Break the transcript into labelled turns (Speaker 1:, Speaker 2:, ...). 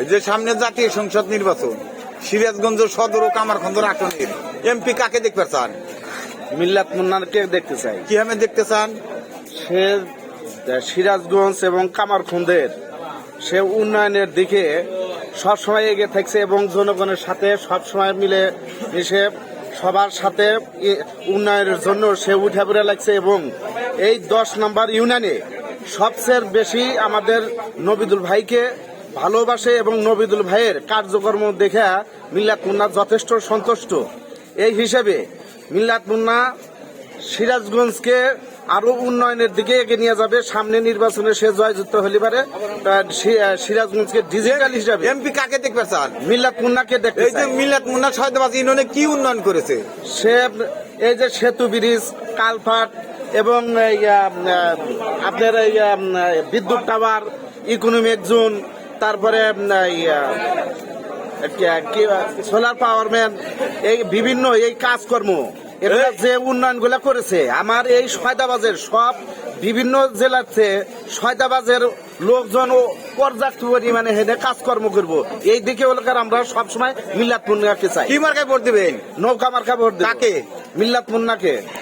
Speaker 1: এই যে সামনে জাতীয় সংসদ নির্বাচন সিরাজগঞ্জ সদর ও কামারখন্দর আসনের এমপি কাকে দেখতে চান
Speaker 2: মিল্লাত মুন্নাকে দেখতে চাই?
Speaker 1: কীভাবে দেখতে চান?
Speaker 2: সে সিরাজগঞ্জ এবং কামারখন্দের সে উন্নয়নের দিকে সবসময় এগিয়ে থাকছে এবং জনগণের সাথে সবসময় মিলে মিশে সবার সাথে উন্নয়নের জন্য সে উঠে পড়ে লাগছে এবং এই দশ নম্বর ইউনিয়নে সবচেয়ে বেশি আমাদের নবিদুল ভাইকে ভালোবাসে এবং নবিদুল ভাইয়ের কার্যকর্ম দেখে মিল্লাত মুন্না যথেষ্ট সন্তুষ্ট। এই হিসেবে মিল্লাত মুন্না সিরাজগঞ্জকে আরও উন্নয়নের দিকে এগিয়ে নিয়ে যাবে। সামনে নির্বাচনে সে জয়যুক্ত হলে পারে। সিরাজগঞ্জকে ডিজিটাল হিসাবে।
Speaker 1: এমপি কাকে দেখবে চান
Speaker 2: মিল্লাত মুন্নাকে দেখতে
Speaker 1: এই যে। মিলাত মুন্না সয়দাবাদ ইউনিয়নে কি উন্নয়ন করেছে?
Speaker 2: সে এই যে সেতু ব্রিজ কালভার্ট এবং আপনার এই বিদ্যুৎ টাওয়ার ইকোনমিক জোন তারপরে সোলার পাওয়ারম্যান এই বিভিন্ন এই কাজকর্ম এগুলো যে উন্নয়নগুলা করেছে আমার এই সয়দাবাজের সব বিভিন্ন জেলার চেয়ে সয়দাবাজের লোকজন ও পর্যাপ্ত পরিমাণে হেনে কাজকর্ম করব। এই দিকে এলাকার আমরা সবসময় মিল্লাত মুন্নাকে চাই।
Speaker 1: কি মার্কায় ভোট দিবেন?
Speaker 2: নৌকা মার্কা ভোট দেব।
Speaker 1: কাকে?
Speaker 2: মিল্লাত মুন্নাকে